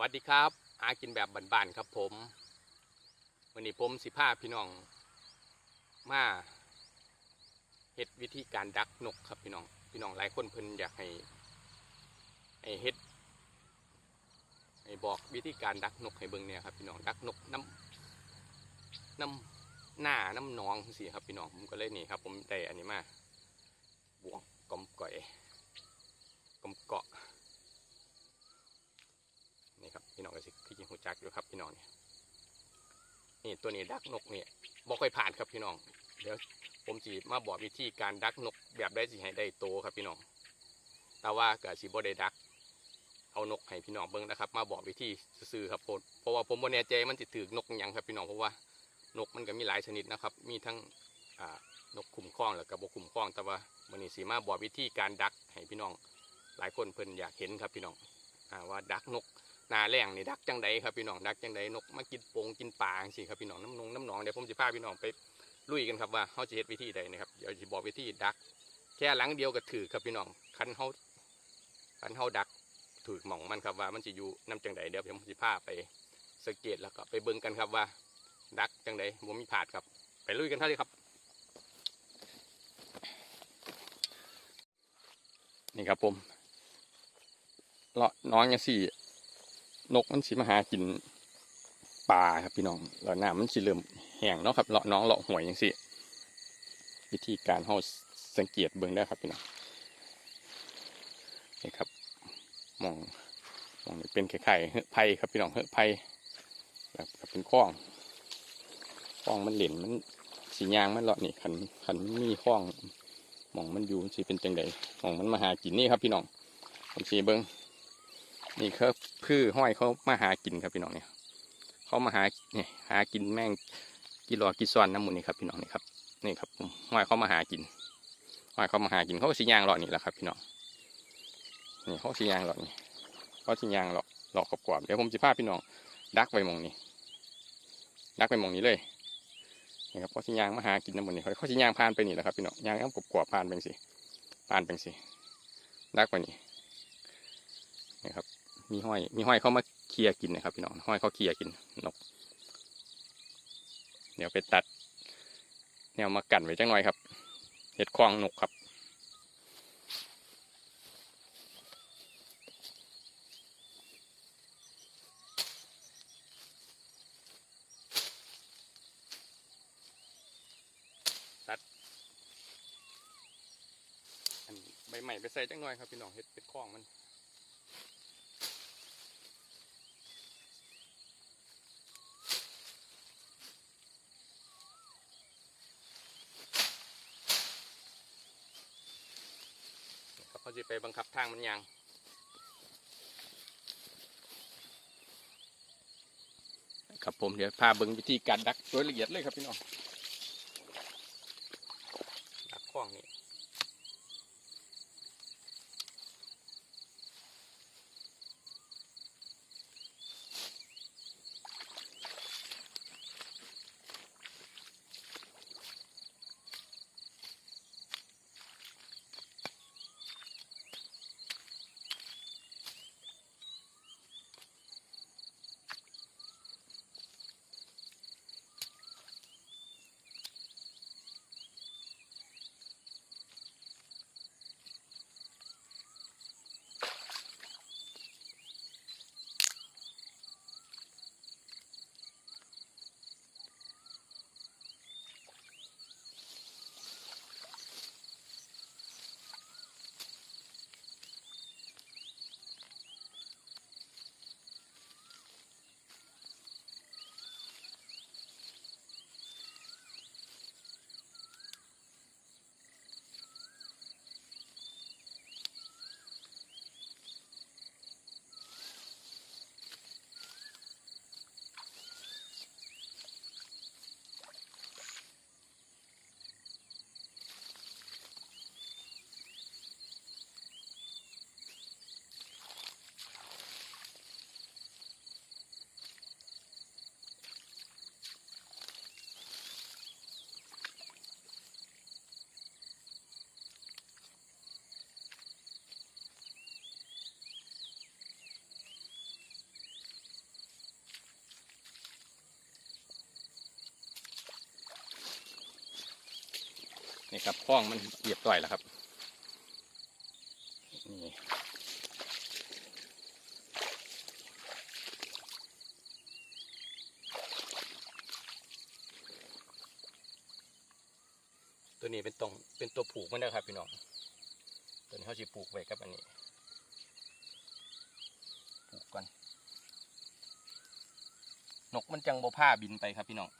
วัสดีครับหากินแบบบ้านๆครับผมวันนี้ผมสิพาพี่น้องมาเฮ็ดวิธีการดักนกครับพี่น้องพี่น้องหลายคนเพิ่นอยากให้ให้เฮ็ดให้บอกวิธีการดักนกให้เบิ่งเนี่ยครับพี่น้องดักนกน้ำน้ำหน้าน้ำหนองสิครับพี่น้องผมก็เลยนี่ครับ ผมได้อันนี้มาบวงกอมก่อยกอมเกาะ พี่น้องก็สิพี่กินหูจักอยู่ครับพี่น้องเนี่ยนี่ตัวนี้ดักนกเนี่ยบ่ค่อยผ่านครับพี่น้องเดี๋ยวผมจีมาบอกวิธีการดักนกแบบได้สิให้ได้โตครับพี่น้อง แต่ว่าก็สิบ่ได้ดัก เอานกให้พี่น้องเบิ่งนะครับ มาบอกวิธีซื้อครับผมเพราะว่าผมบ่แน่ใจมันสิถือนกอิหยังครับพี่น้องเพราะว่านกมันก็มีหลายชนิดนะครับ มีทั้งนกคุ้มครองแล้วก็บ่คุ้มครอง แต่ว่าวันนี้สิมาบอกวิธีการดักให้พี่น้อง หลายคนเพิ่นอยากเห็นครับพี่น้องอว่าดักนก นาแรงนี่ดักจังใดครับพี่น้องดักจังใดนกมากินปงกินปลาสิครับพี่น้องน้ำนงน้ำหนองเดี๋ยวผมจะพาพี่น้องไปลุยกันครับว่าเขาจะเฮ็ดวิธีใดนะครับเดี๋ยวจะบอกวิธีดัก แค่หลังเดียวก็ถือครับพี่น้องคันเขาคันเขาดักถือหม่องมันครับว่ามันจะอยู่น้ำจังใดเดี๋ยวผมจะพาไปสังเกตแล้วก็ไปเบิ่งกันครับว่า ดักจังใดผมมีผาดครับ ไปลุยกันเท่านี้ครับ นี่ครับผมเลาะน้องยังสี่ นกมันสิมาหากินปลาครับพี่น้องแล้วน้ำมันสิเริ่มแห้งเนาะครับเลาะน้องเลาะหวยอย่างสิวิธีการเฮาสังเกตเบิ่งได้ครับพี่น้องนี่ครับมองมองนี่เป็นไข่ไข่เฮ้ไผ่ครับพี่น้องเฮ้ไผ่แบบกับเป็นข้องข้องมันเหล่นมันสียางมันเลาะนี่ขันขันมีข้องมองมันอยู่มันสิเป็นจังใดมองมันมาหากินนี่ครับพี่น้องผมสีเบิ่งนี่คือ พืชห้อยเขามาหากินครับพี่น้องเนี่ยเขามาหาเนี่ยหากินแม่งกิโลกิซอนน้ำมูลนี่ครับพี่น้องนี่ครับนี่ครับผมห้อยเขามาหากินห้อยเขามาหากินเขาสียางหลอดนี่แหละครับ พี่น้องนี่เขาสียางหลอดนี่เขาสียางหลอดหลอกกรอบเดี๋ยวผมจะพาพี่น้องดักไว้หมองนี้ดักไว้หมองนี้เลยนี่ครับเขาสียางมาหากินน้ำมูลนี่เขาเขาสียางผ่านไปนี่แหละครับพี่น้องยางน้ำกรอบผ่านไปสิผ่านไปสิดักไว้นี่ มีห้อย มีห้อยเข้ามาเคลียกินนะครับพี่น้องห้อยเขาเคลียกินนก เดี๋ยวไปตัด แนวมากันไว้จังหน่อยครับเห็ดคลองนกครับตัดอันใบใหม่ไปใส่จังหน่อยครับพี่น้องเห็ดเห็ดคลองมัน ครับเขาจะไปบังคับทางมันยังครับผมเดี๋ยวพาเบิ้งวิธีการดักโดยละเอียดเลยครับพี่น้อง นี่ครับคล้องมันเรียบร้อยแล้วครับนี่ตัวนี้เป็นตรงเป็นตัวผูกมันนะครับพี่น้องตัวนี้เขาจะปลูกไว้กับอันนี้ปลูกก่อนนกมันจังบ่ผ้าบินไปครับพี่น้อง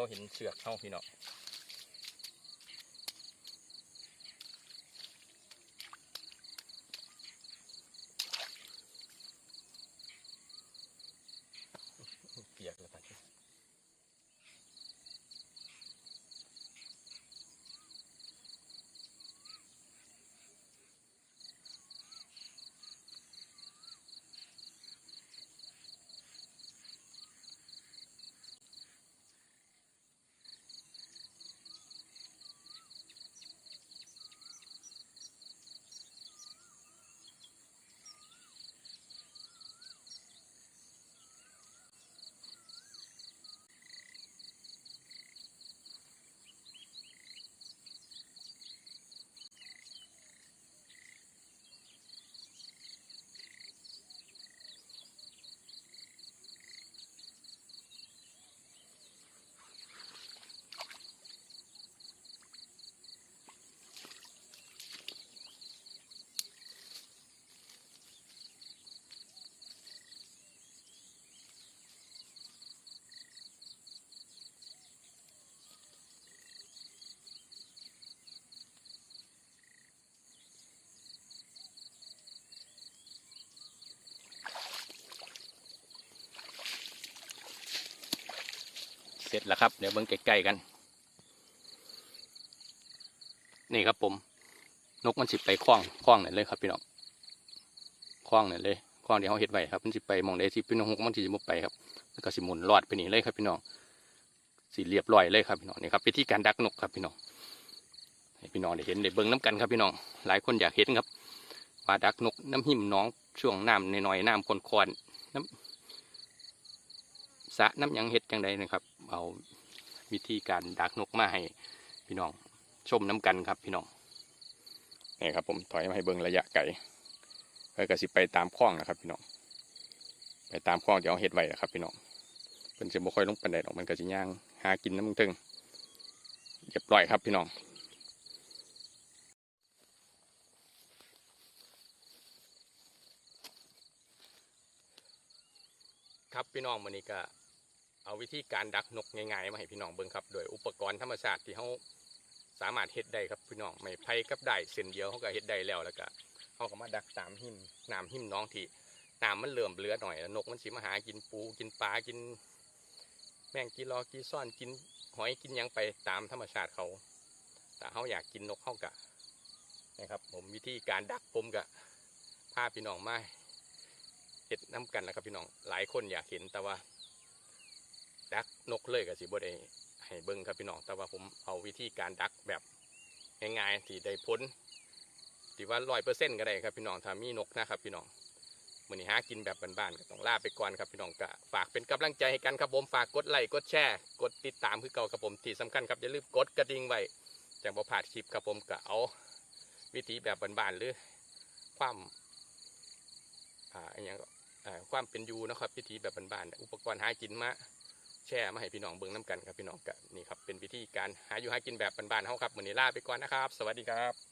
เขาเห็นเชือกเข้าพี่น้อง เสร็จแล้วครับ เดี๋ยวเบิ่งใกล้ๆกัน นี่ครับผม นกมันสิไปคล้องคล้องนั่นเลยครับพี่น้องคล้องนั่นเลยคล้องที่เขาเห็ดไว้ครับมันสิไปมองใดที่พี่น้องหกมันสิบ่ไปครับแล้วก็สิหมุนรอดไปนี่เลยครับพี่น้องสิเรียบร้อยเลยครับพี่น้องนี่ครับวิธีการดักนกครับพี่น้องให้พี่น้องได้เห็นได้เบิ่งน้กันครับพี่น้องหลายคนอยากเห็นครับว่าดักนกน้ำหิมน้องช่วงน้ำน้อยๆน้ำคอนๆน้ำ สระน้ำหยังเห็ดจังใดนะครับ เอาวิธีการดักนกมาให้พี่น้องชมน้กันครับพี่น้องนี่ครับผมถอยมาให้เบิ่งระยะไกลเพื่อกสิไปตามคลองนะครับพี่น้องไปตามคลองที่เอาเห็ดไว้นะครับพี่น้องเพิ่นจะบ่ค่อยลงปันไดดอกมันก็สิย่างหากินน้ำมึงถึงเรียบร้อยครับพี่น้องครับพี่น้องวันนี้ก็ เอาวิธีการดักนกง่ายๆมาให้พี่น้องเบิ่งครับโดยอุปกรณ์ธรรมชาติที่เขาสามารถเฮ็ดได้ครับพี่น้องไม่ไผ่กับได้เส้นเดียวเขาก็เฮ็ดได้แล้วแล้วก็เขาก็มาดักตามหิมน้ำหิมน้องที่น้ำมันเริ่อมเลือหน่อยแล้วนกมันสิมาหากินปูกินปลากิน แมงกีรอกีซ่อนกินหอยกินยังไปตามธรรมชาติเขาแต่เขาอยากกินนกเขากะนะครับผมวิธีการดักผมกะพาพี่น้องมาเห็ดน้ำกันนะครับพี่น้องหลายคนอยากเห็นแต่ว่า ดักนกเลยกับสิบดเองให้เบิ่งครับพี่น้องแต่ว่าผมเอาวิธีการดักแบบง่ายๆที่ได้พ้นที่ว่าร้อยเปอร์เซ็นต์ก็ได้ครับพี่น้องถ้ามีนกนะครับพี่น้องมือนี้หากินแบบบ้านๆก็ต้องลาไปก่อนครับพี่น้องก็ฝากเป็นกำลังใจให้กันครับผมฝากกดไลค์กดแชร์กดติดตามคือเก่าครับผมที่สำคัญครับอย่าลืมกดกระดิ่งไว้จะบ่พลาดคลิปครับผมก็เอาวิธีแบบบ้านๆหรือความอ่าอย่างก็ความเป็นยูนะครับวิธีแบบบ้านๆอุปกรณ์หากินมา แช่มาให้พี่น้องเบิ่งน้ำกันครับพี่น้องกันี่ครับเป็นวิธีการหาอยู่หากินแบบบ้านๆเขาครับมือนี้ลาไปก่อนนะครับ สวัสดีครับ